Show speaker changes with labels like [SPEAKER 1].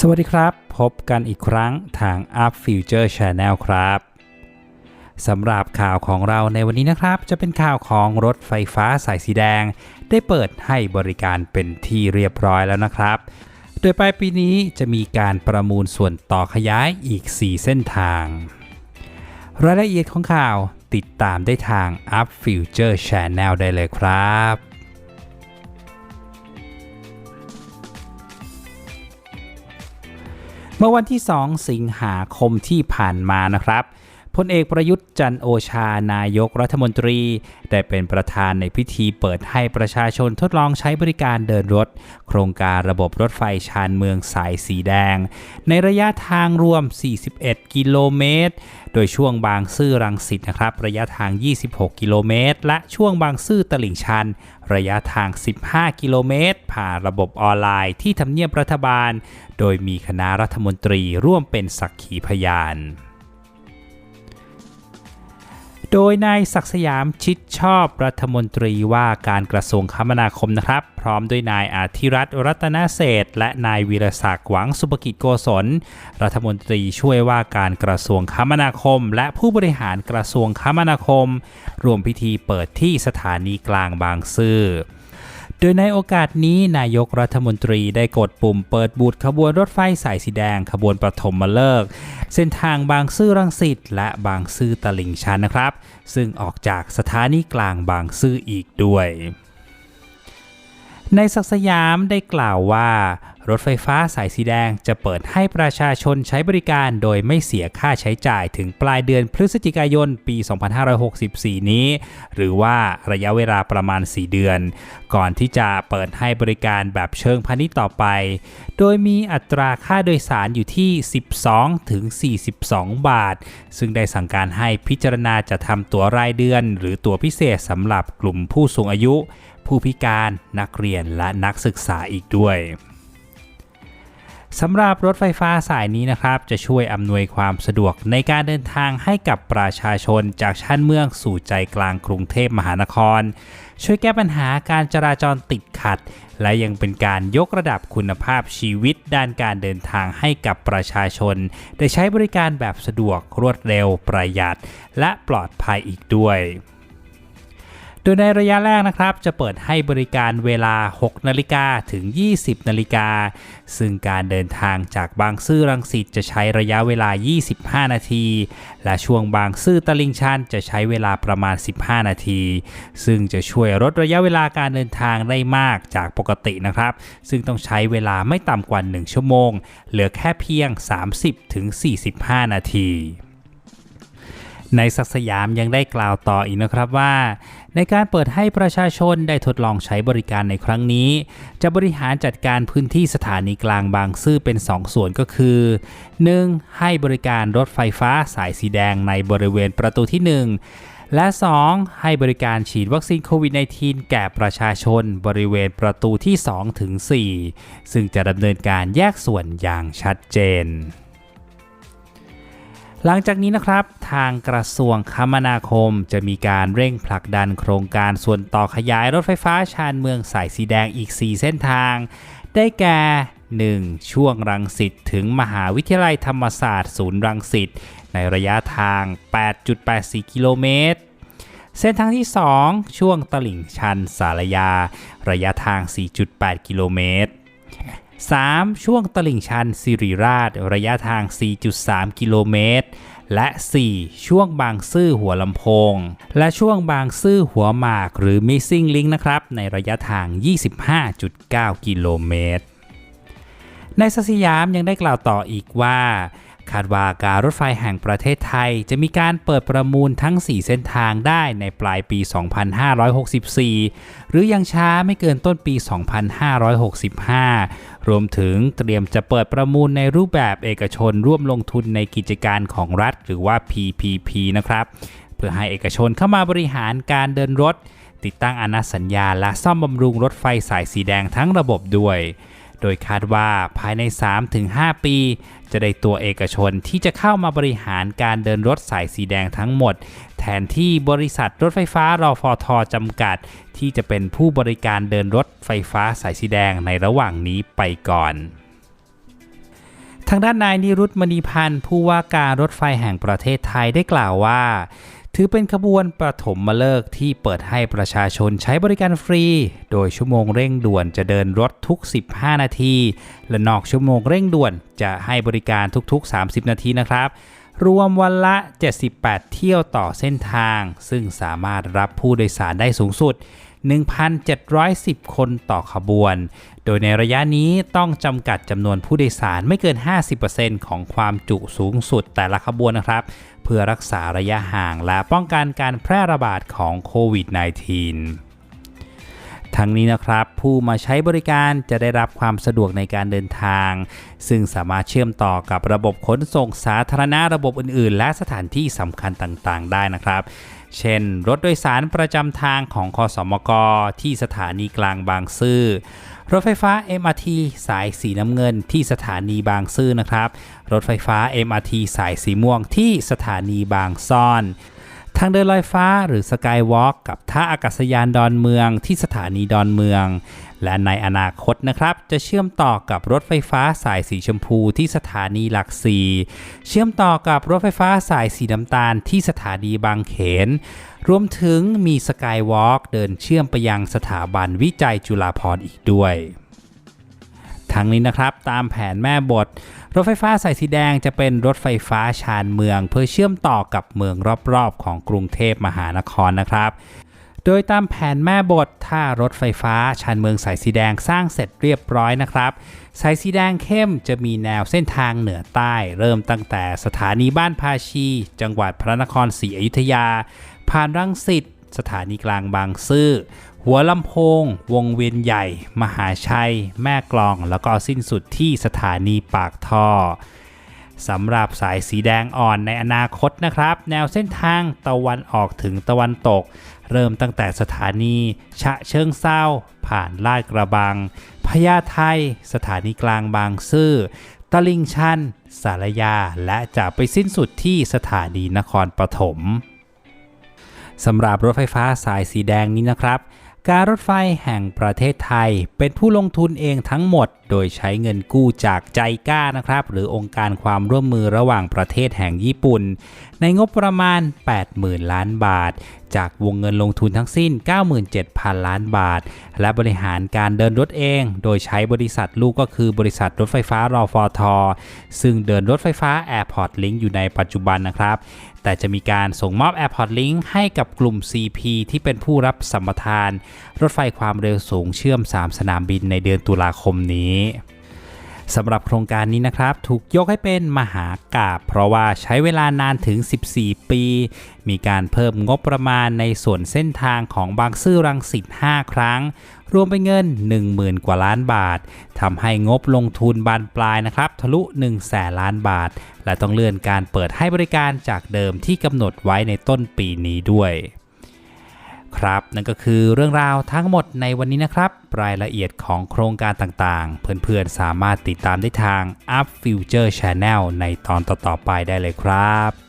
[SPEAKER 1] สวัสดีครับ พบกันอีกครั้งทาง Up Future Channel ครับสำหรับข่าวของเราในวันนี้นะครับ จะเป็นข่าวของรถไฟฟ้าสายสีแดง ได้เปิดให้บริการเป็นที่เรียบร้อยแล้วนะครับ โดยปลายปีนี้จะมีการประมูลส่วนต่อขยายอีก 4 เส้นทาง รายละเอียดของข่าวติดตามได้ทาง Up Future Channel ได้เลยครับ เมื่อวันที่ 2 สิงหาคมที่ผ่านมานะครับ พลเอกประยุทธ์จันโอชานายกรัฐมนตรี ได้เป็นประธานในพิธีเปิดให้ประชาชนทดลองใช้บริการเดินรถ โครงการระบบรถไฟชานเมืองสายสีแดง ในระยะทางรวม 41 กิโลเมตร โดยช่วงบางซื่อรังสิตนะครับ ระยะทาง 26 กิโลเมตร และช่วงบางซื่อตลิ่งชัน ระยะทาง 15 กิโลเมตร ผ่านระบบออนไลน์ที่ทำเนียบรัฐบาล โดยมีคณะรัฐมนตรีร่วมเป็นสักขีพยาน โดยนายศักสยามชิดชอบรัฐมนตรีว่าการกระทรวงคมนาคมนะครับ พร้อมด้วยนายอาธิรัตน์รัตนเศษและนายวีรศักดิ์หวังสุภกิจโกศลรัฐมนตรีช่วยว่าการกระทรวงคมนาคม และผู้บริหารกระทรวงคมนาคม รวมพิธีเปิดที่สถานีกลางบางซื่อ โดยในโอกาสนี้นายกรัฐมนตรีได้กดปุ่มเปิดบูธขบวนรถไฟสายสีแดงขบวนปฐมฤกษ์เส้นทางบางซื่อรังสิตและบางซื่อตลิ่งชันนะครับ ซึ่งออกจากสถานีกลางบางซื่ออีกด้วย ในศักสยามได้กล่าวว่า รถไฟฟ้าสายสีแดงจะเปิดให้ประชาชนใช้บริการโดยไม่เสียค่าใช้จ่ายถึงปลายเดือนพฤศจิกายนปี 2564 นี้ หรือว่าระยะเวลาประมาณ 4 เดือน ก่อนที่จะเปิดให้บริการแบบเชิงพาณิชย์ต่อไป โดยมีอัตราค่าโดยสารอยู่ที่ 12 ถึง 42 บาท ซึ่งได้สั่งการให้พิจารณาจะทำตั๋วรายเดือน หรือตั๋วพิเศษสำหรับกลุ่มผู้สูงอายุ ผู้พิการนักเรียนและนักศึกษาอีกด้วย สำหรับรถไฟฟ้าสายนี้นะครับจะช่วยอำนวยความสะดวกในการเดินทางให้กับประชาชนจากชานเมืองสู่ใจกลางกรุงเทพมหานคร ช่วยแก้ปัญหาการจราจรติดขัด และยังเป็นการยกระดับคุณภาพชีวิตด้านการเดินทางให้กับประชาชน ได้ใช้บริการแบบสะดวกรวดเร็วประหยัด และปลอดภัยอีกด้วย ดยในระยะแรกนะครับ จะเปิดให้บริการเวลา 6 นาฬิกาถึง 20 นาฬิกา ซึ่งการเดินทางจากบางซื่อรังสิตจะใช้ระยะเวลา 25 นาที และช่วงบางซื่อตลิ่งชันจะใช้เวลาประมาณ 15 นาที ซึ่งจะช่วยลดระยะเวลาการเดินทางได้มากจากปกตินะครับ ซึ่งต้องใช้เวลาไม่ต่ำกว่า 1 ชั่วโมง เหลือแค่เพียง 30ถึง45 นาที ในศักสยามยังได้กล่าวต่ออีกนะครับว่า ในการเปิดให้ประชาชนได้ทดลองใช้บริการในครั้งนี้ จะบริหารจัดการพื้นที่สถานีกลางบางซื่อเป็น 2 ส่วนก็คือ 1. ให้บริการรถไฟฟ้าสายสีแดงในบริเวณประตูที่ 1และ 2. ให้บริการฉีดวัคซีนโควิด -19 แก่ประชาชนบริเวณประตูที่ 2 ถึง 4 ซึ่งจะดำเนินการแยกส่วนอย่างชัดเจน หลังจากนี้นะครับ ทางกระทรวงคมนาคมจะมีการเร่งผลักดันโครงการส่วนต่อขยายรถไฟฟ้าชานเมืองสายสีแดงอีก 4 เส้นทาง ได้แก่ 1. ช่วงรังสิตถึงมหาวิทยาลัยธรรมศาสตร์ศูนย์รังสิตในระยะทาง 8.84 กิโลเมตร เส้นทางที่ 2 ช่วงตลิ่งชันสารยา ระยะทาง 4.8 กิโลเมตร 3. ช่วงตลิ่งชันสิริราช ระยะทาง 4.3 กิโลเมตร และ 4. ช่วงบางซื่อหัวลำโพง และช่วงบางซื่อหัวหมากหรือ missing link นะครับ ในระยะทาง 25.9 กิโลเมตรในสสยามยังได้กล่าวต่ออีกว่า คาดว่าการรถไฟแห่งประเทศไทย จะมีการเปิดประมูลทั้ง 4 เส้นทางได้ในปลายปี 2564 หรือยังช้าไม่เกินต้นปี 2565 รวมถึงเตรียมจะเปิดประมูลในรูปแบบเอกชนร่วมลงทุนในกิจการของรัฐ หรือว่า PPP นะครับ เพื่อให้เอกชนเข้ามาบริหารการเดินรถ ติดตั้งอนัสัญญา และซ่อมบำรุงรถไฟสายสีแดงทั้งระบบด้วย โดยคาดว่าภายใน 3-5 ปี จะได้ตัวเอกชนที่จะเข้ามาบริหารการเดินรถสายสีแดงทั้งหมด แทนที่บริษัทรถไฟฟ้ารอฟอทอจำกัด ที่จะเป็นผู้บริการเดินรถไฟฟ้าสายสีแดงในระหว่างนี้ไปก่อนทางด้านนายนิรุตมณีพันธ์ผู้ว่าการรถไฟแห่งประเทศไทยได้กล่าวว่า ถือเป็นขบวนประถมมาเลิกที่เปิดให้ประชาชนใช้บริการฟรี โดยชั่วโมงเร่งด่วนจะเดินรถทุก 15 นาที และนอกชั่วโมงเร่งด่วนจะให้บริการทุกๆ 30 นาทีนะครับ รวมวันละ 78 เที่ยวต่อเส้นทาง ซึ่งสามารถรับผู้โดยสารได้สูงสุด 1,710 คนต่อขบวน โดยในระยะนี้ต้องจำกัดจำนวนผู้โดยสารไม่เกิน 50%ของความจุสูงสุดแต่ละขบวนนะครับ เพื่อรักษาระยะห่างและป้องกันการแพร่ระบาดของโควิด -19 ทั้งนี้นะครับผู้มาใช้บริการจะได้รับความสะดวกในการเดินทาง ซึ่งสามารถเชื่อมต่อกับระบบขนส่งสาธารณะระบบอื่น ๆ และสถานที่สำคัญต่างๆ ได้นะครับ เช่น รถโดยสารประจำทางของคอสมกที่สถานีกลางบางซื่อ รถไฟฟ้า MRT สายสีน้ำเงินที่สถานีบางซื่อนะครับ รถไฟฟ้า MRT สายสีม่วงที่สถานีบางซ่อน ทางเดินลอยฟ้าหรือสกายวอล์กกับท่าอากาศยานดอนเมืองที่สถานีดอนเมือง และในอนาคตนะครับ จะเชื่อมต่อกับรถไฟฟ้าสายสีชมพูที่สถานีหลักสี่เชื่อมต่อกับรถไฟฟ้าสายสีน้ำตาลที่สถานีบางเขน รวมถึงมีสกายวอล์กเดินเชื่อมไปยังสถาบันวิจัยจุฬาภรณ์อีกด้วยทั้งนี้นะครับตามแผนแม่บท รถไฟฟ้าสายสีแดงจะเป็นรถไฟฟ้าชานเมือง เพื่อเชื่อมต่อกับเมืองรอบๆ ของกรุงเทพมหานครนะครับ โดยตามแผนแม่บทถ้ารถไฟฟ้าชานเมืองสายสีแดงสร้างเสร็จเรียบร้อยนะครับ สายสีแดงเข้มจะมีแนวเส้นทางเหนือใต้ เริ่มตั้งแต่สถานีบ้านภาชี จังหวัดพระนครศรีอยุธยา ผ่านรังสิตสถานีกลางบางซื่อ หัวลำโพง วงเวียนใหญ่ มหาชัย แม่กลอง แล้วก็สิ้นสุดที่สถานีปากท่อสำหรับสายสีแดงอ่อนในอนาคตนะครับ แนวเส้นทางตะวันออกถึงตะวันตก เริ่มตั้งแต่สถานีฉะเชิงเซาผ่านลาดกระบัง พญาไทสถานีกลางบางซื่อตลิ่งชัน สารยา และจะไปสิ้นสุดที่สถานีนครปฐมสำหรับรถไฟฟ้าสายสีแดงนี้นะครับ การรถไฟแห่งประเทศไทย เป็นผู้ลงทุนเองทั้งหมด โดยใช้เงินกู้จากใจก้านะครับ หรือองค์การความร่วมมือระหว่างประเทศแห่งญี่ปุ่น ในงบประมาณ 80,000 ล้านบาท จากวงเงินลงทุนทั้งสิ้น 97,000 ล้านบาท และบริหารการเดินรถเอง โดยใช้บริษัทลูกก็คือบริษัทรถไฟฟ้ารอฟอทอซึ่งเดินรถไฟฟ้า Airport Link อยู่ในปัจจุบันนะครับ แต่จะมีการส่งมอบ Airport Link ให้กับกลุ่ม CP ที่เป็นผู้รับสัมปทาน รถไฟความเร็วสูงเชื่อม 3 สนามบินในเดือนตุลาคมนี้สำหรับโครงการนี้นะครับ ถูกยกให้เป็นมหากาบเพราะว่าใช้เวลานานถึง 14 ปี มีการเพิ่มงบประมาณในส่วนเส้นทางของบางซื่อรังสิต 5 ครั้ง รวมเป็นเงิน 10,000 กว่าล้านบาททำให้งบลงทุนบานปลายนะครับ ทะลุ1แสนล้านบาท และต้องเลื่อนการเปิดให้บริการจากเดิมที่กำหนดไว้ในต้นปีนี้ด้วยครับนั่นก็คือเรื่องราวทั้งหมดในวันนี้นะครับ รายละเอียดของโครงการต่างๆ เพื่อนๆ สามารถติดตามได้ทาง Up Future Channel ในตอนต่อๆไปได้เลยครับ